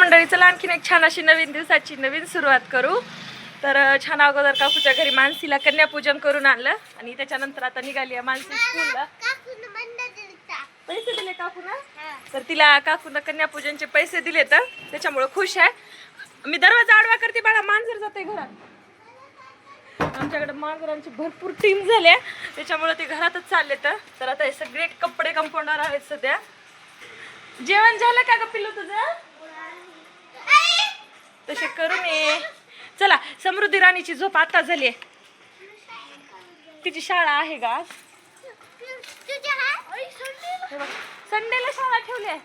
मंडळी चला आणखीन एक छान अशी नवीन दिवसाची नवीन सुरुवात करू. तर छान अगोदर काकूच्या घरी मानसीला कन्यापूजन करून आणलं आणि त्याच्यानंतर आता निघाली आहे मानसी स्कूलला. पैसे दिले काकून? तर तिला काकून कन्यापूजनचे पैसे दिले तर त्याच्यामुळे खुश आहे. मी दरवाजा आडवा करते बाळा मांजर जाते घरात. आमच्याकडे मांजरांची भरपूर टीम झाल्या. त्याच्यामुळे ते घरातच चालले तर. तर आता हे सगळे कपडे कंपाऊंडर आहेत सध्या. जेवण झालं का ग पिल्लू तुझं? तसे करून ये चला समृद्धी राणीची झोप आता झाली आहे. तिची शाळा आहे का? आज संडेला शाळा ठेवली आहे.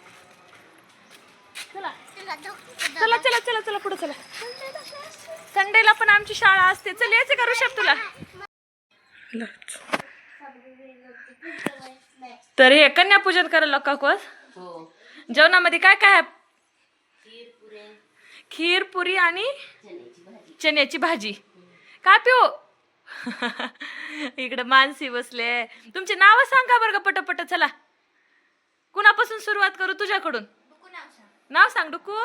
चला. चला चला चला चला पुढे चला. संडेला पण आमची शाळा असते. चल यायचं का ऋषभ तुला? तर हे कन्यापूजन करायला काकूस हो. जेवणामध्ये काय काय खीर पुरी आणि चण्याची भाजी. काय पिऊ? इकडे मानसी बसले. तुमचे नाव सांगा बरं का पटपट चला. कुणापासून सुरुवात करू? तुझ्याकडून. नाव सांग. डुकू.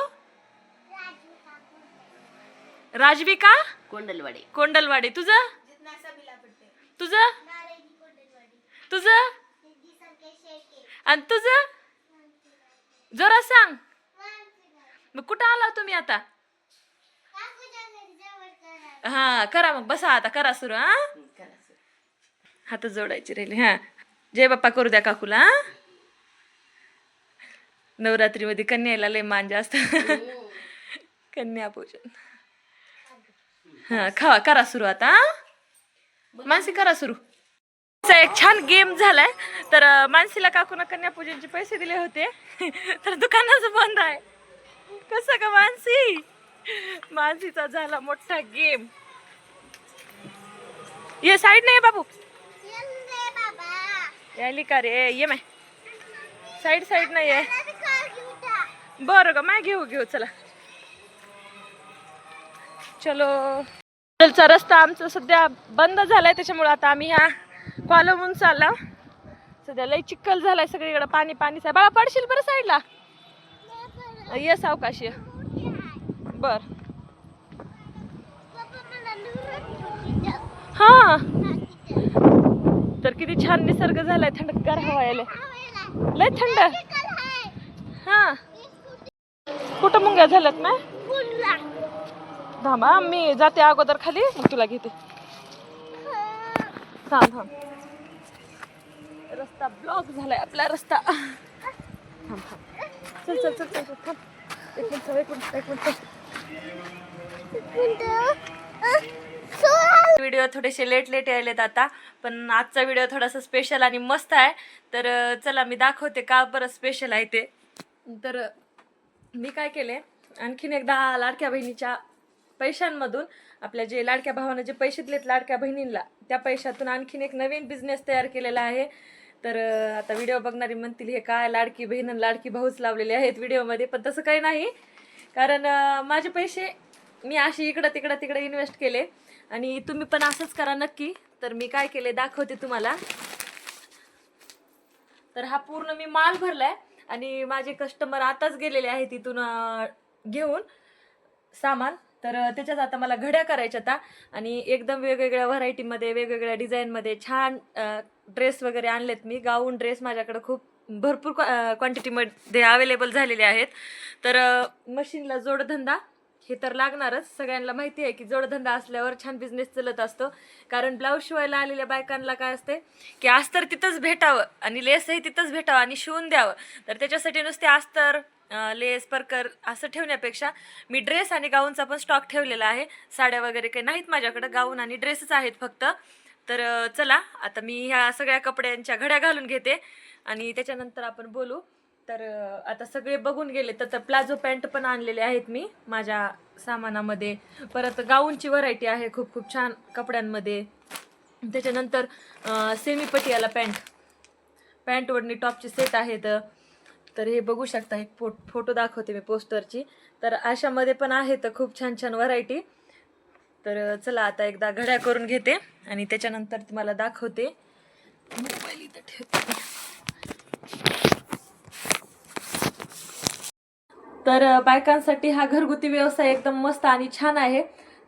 राजविका? कोंडलवाडी. कोंडलवाडी. तुझं? तुझं? तुझं? आणि तुझं? जोरात सांग. मग कुठं आला हो तुम्ही आता? हा करा मग बसा आता करा सुरू हा? हात जोडायची राहिली हा. जय बाप्पा करू द्या काकूला हा? नवरात्रीमध्ये कन्याला लय मान जास्त. कन्या पूजन हा खावा करा सुरू आता मानसी करा सुरू. एक छान गेम झालाय. तर मानसीला काकून कन्यापूजनचे पैसे दिले होते. तर दुकानाचं बंद आहे. कसं का मानसी? मानसीचा झाला मोठा गेम. ये साईड नाही बाबू. यायली का रे? ये माय. साईड साईड नाही आहे. बरं का माय घेऊ घेऊ चला. चलो. चलचा रस्ता आमचा सध्या बंद झालाय त्याच्यामुळे आता आम्ही ह्या कॉलमून चालला. सध्या लय चिखल झालाय सगळीकडे पाणी पाणीच आहे बाळा पडशील बरं साईडला? ये सावकाश ये बर. हा. तर किती छान निसर्ग झालाय थंडगार हवा यायला लय थंड. हा. कुठं मुंग्या झाल्यात ना थांबा मी जाते अगोदर खाली मग तुला घेते. थांब थांब. रस्ता ब्लॉक झालाय आपला रस्ता. थांब थांब. चल चल चल चल थांब. एक मिनिट एक मिनिट एक मिनिट व्हिडिओ थोडेसे लेट लेट यायलेत आता पण आजचा व्हिडिओ थोडासा स्पेशल आणि मस्त आहे. तर चला मी दाखवते का बरं स्पेशल आहे ते. तर मी काय केले आणखीन एकदा लाडक्या बहिणीच्या पैशांमधून आपल्या जे लाडक्या भावानं जे पैसे दिलेत लाडक्या बहिणींना त्या पैशातून आणखीन एक नवीन बिझनेस तयार केलेला आहे. तर आता व्हिडिओ बघणारी म्हणतील हे काय लाडकी बहीण लाडकी भाऊच लावलेले आहेत व्हिडिओमध्ये पण तसं काही नाही. कारण माझे पैसे मी असे इकडं तिकडं तिकडं इन्व्हेस्ट केले. आणि तुम्ही पण असंच करा नक्की. तर मी काय केले दाखवते तुम्हाला. तर हा पूर्ण मी माल भरलाय. आणि माझे कस्टमर आताच गेलेले आहेत तिथून घेऊन सामान. तर त्याच्यात आता मला घड्या करायच्या आता आणि एकदम वेगवेगळ्या व्हरायटीमध्ये वेगवेगळ्या डिझाईनमध्ये छान ड्रेस वगैरे आणलेत मी. गाऊन ड्रेस माझ्याकडे खूप भरपूर क्वांटिटीमध्ये अवेलेबल झालेले आहेत. तर मशीनला जोडधंदा हे तर लागणारच. सगळ्यांना माहिती आहे की जोडधंदा असल्यावर छान बिझनेस चालत असतो. कारण ब्लाऊज शिवायला आलेल्या बायकांना काय असते की अस्तर तिथंच भेटावं आणि लेसही तिथंच भेटावं आणि शिवून द्यावं. तर त्याच्यासाठी नुसते अस्तर लेस परकर असं ठेवण्यापेक्षा मी ड्रेस आणि गाऊनचा पण स्टॉक ठेवलेला आहे. साड्या वगैरे काही नाहीत माझ्याकडं. गाऊन आणि ड्रेसच आहेत फक्त. तर चला आता मी ह्या सगळ्या कपड्यांच्या घड्या घालून घेते आणि त्याच्यानंतर आपण बोलू. तर आता सगळे बघून गेले तर प्लाझो पॅन्ट पण आणलेले आहेत मी माझ्या सामानामध्ये. परत गाऊनची व्हरायटी आहे खूप खूप छान कपड्यांमध्ये. त्याच्यानंतर सेमी पटियाला पॅन्ट. पॅन्ट टॉपचे सेट आहेत. तर हे बघू शकता एक फो फोटो दाखवते मी पोस्टरची. तर अशामध्ये पण आहेत खूप छान छान व्हरायटी. तर चला आता एकदा घड्या करून घेते आणि त्याच्यानंतर तुम्हाला दाखवते. मोबाईल इथं ठेवते. तर बायकांसाठी हा घरगुती व्यवसाय एकदम मस्त आणि छान आहे.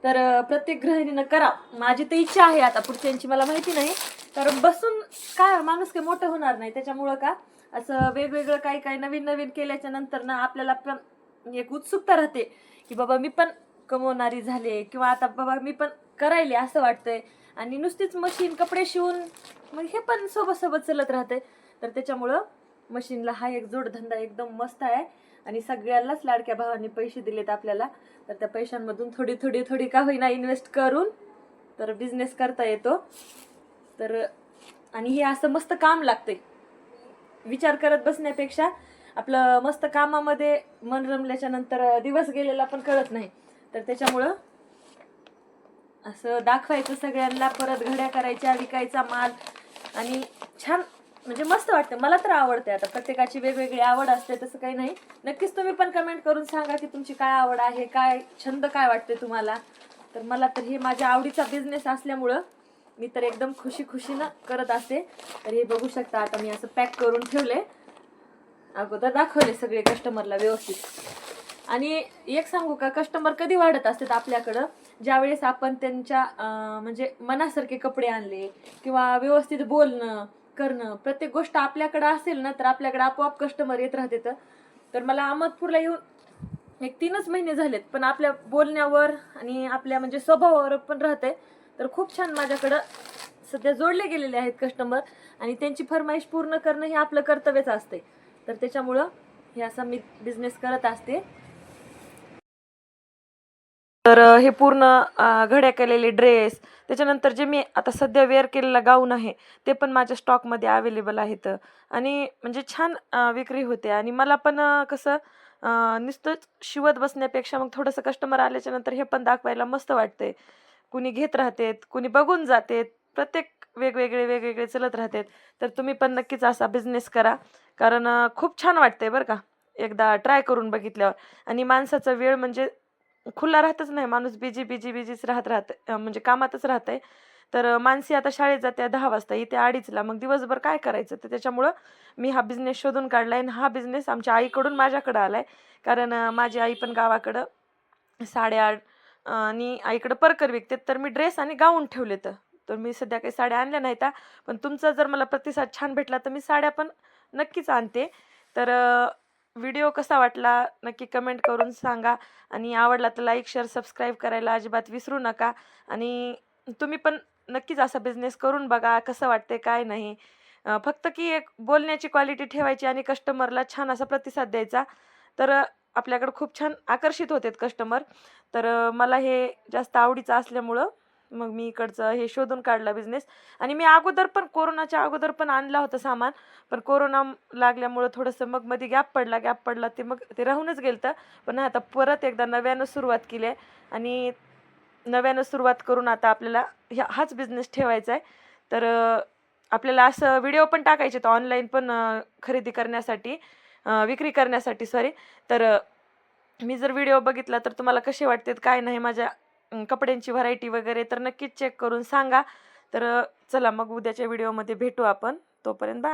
तर प्रत्येक गृहिणीनं करा. माझी तर इच्छा आहे आता पुढच्यांची मला माहिती नाही. कारण बसून काय माणूस काही मोठं होणार नाही. त्याच्यामुळं का? असं वेगवेगळं काही काही नवीन नवीन केल्याच्यानंतर ना आपल्याला पण एक उत्सुकता राहते. की बाबा मी पण कमवणारी झाले किंवा आता बाबा मी पण करायले असं वाटतंय. आणि नुसतीच मशीन कपडे शिवून मग हे पण सोबत सोबत चलत राहते तर त्याच्यामुळं मशीनला हा एक जोडधंदा एकदम मस्त आहे. आणि सगळ्यांनाच लाडक्या भावांनी पैसे दिलेत आपल्याला. तर त्या पैशांमधून थोडी थोडी थोडी का होईना इन्व्हेस्ट करून तर बिझनेस करता येतो. तर आणि हे असं मस्त काम लागते विचार करत बसण्यापेक्षा आपलं मस्त कामामध्ये मन रमल्याच्या नंतर दिवस गेलेला पण कळत नाही. तर त्याच्यामुळं असं दाखवायचं सगळ्यांना परत घड्या करायच्या विकायचा माल. आणि छान म्हणजे मस्त वाटतं. मला तर आवडते आता. प्रत्येकाची वेगवेगळी आवड असते तसं काही नाही. नक्कीच तुम्ही पण कमेंट करून सांगा की तुमची काय आवड आहे काय छंद काय वाटते तुम्हाला. तर मला तर हे माझ्या आवडीचा बिझनेस असल्यामुळं मी तर एकदम खुशी खुशीनं करत असते. तर हे बघू शकता आता मी असं पॅक करून ठेवले अगोदर दाखवले सगळे कस्टमरला व्यवस्थित. आणि एक सांगू का कस्टमर कधी वाढत असतात आपल्याकडं? ज्यावेळेस आपण त्यांच्या म्हणजे मनासारखे कपडे आणले किंवा व्यवस्थित बोलणं करणं प्रत्येक गोष्ट आपल्याकडं असेल ना तर आपल्याकडे आपोआप कस्टमर येत राहते तर. तर मला अहमदपूरला येऊन एक तीनच महिने झालेत पण आपल्या बोलण्यावर आणि आपल्या म्हणजे स्वभावावर पण राहते. तर खूप छान माझ्याकडं सध्या जोडले गेलेले आहेत कस्टमर आणि त्यांची फरमाईश पूर्ण करणं हे आपलं कर्तव्यच असते. तर त्याच्यामुळं हे असं मी बिझनेस करत असते. तर हे पूर्ण घड्या केलेले ड्रेस त्याच्यानंतर जे मी आता सध्या वेअर केलेला गाऊन आहे ते पण माझ्या स्टॉकमध्ये अवेलेबल आहेत. आणि म्हणजे छान विक्री होते. आणि मला पण कसं नुसतंच शिवत बसण्यापेक्षा मग थोडंसं कस्टमर आल्याच्यानंतर हे पण दाखवायला मस्त वाटते कुणी घेत राहतेत कुणी बघून जातेत प्रत्येक वेगवेगळे वेगवेगळे चलत राहतात. तर तुम्ही पण नक्कीच असा बिझनेस करा. कारण खूप छान वाटतंय बरं का. एकदा ट्राय करून बघितल्यावर. आणि माणसाचा वेळ म्हणजे खुला राहतच नाही. माणूस बिजी बिजी बिजीच राहत राहत म्हणजे कामातच राहतंय. तर मानसी माणसी आता शाळेत जाते दहा वाजता. इथे अडीचला. मग दिवसभर काय करायचं? तर त्याच्यामुळं मी हा बिझनेस शोधून काढला आहे आणि हा बिझनेस आमच्या आईकडून माझ्याकडं आला आहे कारण माझी आई पण गावाकडं साड्या आणि आईकडं परकर विकते तर मी ड्रेस आणि गाऊन ठेवले तर तर मी सध्या काही साड्या आणल्या नाहीत. त्या पण तुमचा जर मला प्रतिसाद छान भेटला तर मी साड्या पण नक्कीच आणते. तर व्हिडिओ कसा वाटला नक्की कमेंट करून सांगा. आणि आवडला तर लाईक शेअर सबस्क्राईब करायला अजिबात विसरू नका. आणि तुम्ही पण नक्कीच असा बिझनेस करून बघा कसं वाटते काय नाही. फक्त की एक बोलण्याची क्वालिटी ठेवायची आणि कस्टमरला छान असा प्रतिसाद द्यायचा. तर आपल्याकडं खूप छान आकर्षित होतात कस्टमर तर मला हे जास्त आवडीचं असल्यामुळं मग मी इकडचं हे शोधून काढला बिझनेस आणि मी अगोदर पण कोरोनाच्या अगोदर पण आणला होता सामान. पण कोरोना लागल्यामुळं थोडंसं मग मध्ये गॅप पडला गॅप पडला. ते मग ते राहूनच गेलं पण आता परत एकदा नव्यानं सुरुवात केली आहे. आणि नव्यानं सुरुवात करून आता आपल्याला ह्या हाच बिझनेस ठेवायचा आहे तर आपल्याला असं व्हिडिओ पण टाकायचे तर ऑनलाईन पण खरेदी करण्यासाठी विक्री करण्यासाठी सॉरी तर मी जर व्हिडिओ बघितला तर तुम्हाला कसे वाटतात काय नाही माझ्या कपड्यांची व्हरायटी वगैरे तर नक्कीच चेक करून सांगा. तर चला मग उद्याच्या व्हिडिओमध्ये भेटू आपण. तोपर्यंत बाय